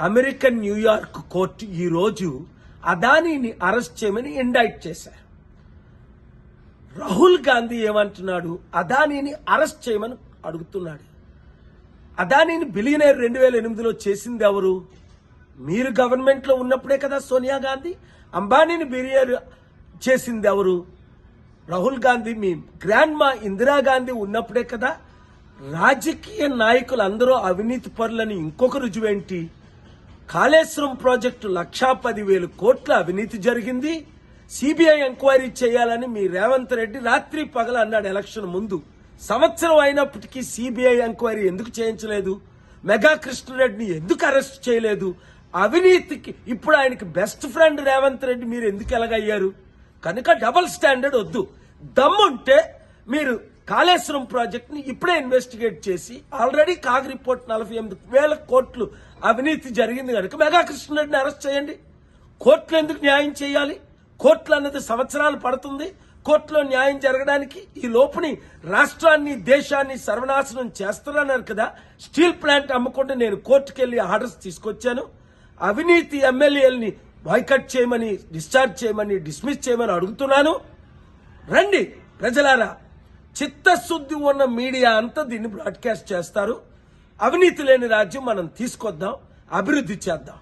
American New York court ఈ రోజు అదానీని arrest చేయమని ఇండైట్ చేశారు. రాహుల్ గాంధీ ఏమంటున్నాడు? అదానీని అరెస్ట్ చేయమని అడుగుతున్నాడు. అదానీని బిలియనేర్ రెండు వేల ఎనిమిదిలో చేసింది ఎవరు? మీరు గవర్నమెంట్లో ఉన్నప్పుడే కదా సోనియా గాంధీ? అంబానీని బిలియర్ చేసింది ఎవరు? రాహుల్ గాంధీ మీ గ్రాండ్ మా ఇందిరాగాంధీ ఉన్నప్పుడే కదా? రాజకీయ నాయకులు అందరూ అవినీతి పరులని ఇంకొక రుజువేంటి? కాళేశ్వరం ప్రాజెక్టు లక్షా పదివేలు కోట్ల అవినీతి జరిగింది. సిబిఐ ఎంక్వైరీ చేయాలని మీ రేవంత్ రెడ్డి రాత్రి పగల అన్నాడు ఎలక్షన్ ముందు. సంవత్సరం అయినప్పటికీ సిబిఐ ఎంక్వైరీ ఎందుకు చేయించలేదు? మెగా కృష్ణారెడ్డిని ఎందుకు అరెస్ట్ చేయలేదు? అవినీతికి ఇప్పుడు ఆయనకి బెస్ట్ ఫ్రెండ్ రేవంత్ రెడ్డి మీరు ఎందుకు ఎలాగయ్యారు? కనుక డబుల్ స్టాండర్డ్ వద్దు. దమ్ముంటే మీరు కాళేశ్వరం ప్రాజెక్ట్ని ఇప్పుడే ఇన్వెస్టిగేట్ చేసి ఆల్రెడీ కాగ్ రిపోర్ట్ నలభై ఎనిమిది వేల కోట్లు అవినీతి జరిగింది కనుక మెగా కృష్ణారెడ్డిని అరెస్ట్ చేయండి. కోర్టులు ఎందుకు న్యాయం చేయాలి? కోర్టులు అన్నది సంవత్సరాలు పడుతుంది. కోర్టులో న్యాయం జరగడానికి ఈ లోపుని రాష్ట్రాన్ని దేశాన్ని సర్వనాశనం చేస్తున్నారు కదా. స్టీల్ ప్లాంట్ అమ్ముకుంటే నేను కోర్టుకు వెళ్ళి ఆర్డర్స్ తీసుకొచ్చాను. అవినీతి ఎమ్మెల్యేలని బాయ్కట్ చేయమని డిశ్చార్జ్ చేయమని డిస్మిస్ చేయమని అడుగుతున్నాను. రండి ప్రజలారా. చిత్తశుద్ధి ఉన్న మీడియా అంతా దీన్ని బ్రాడ్కాస్ట్ చేస్తారు. అవినీతి లేని రాజ్యం మనం తీసుకొద్దాం. అభివృద్ధి చేద్దాం.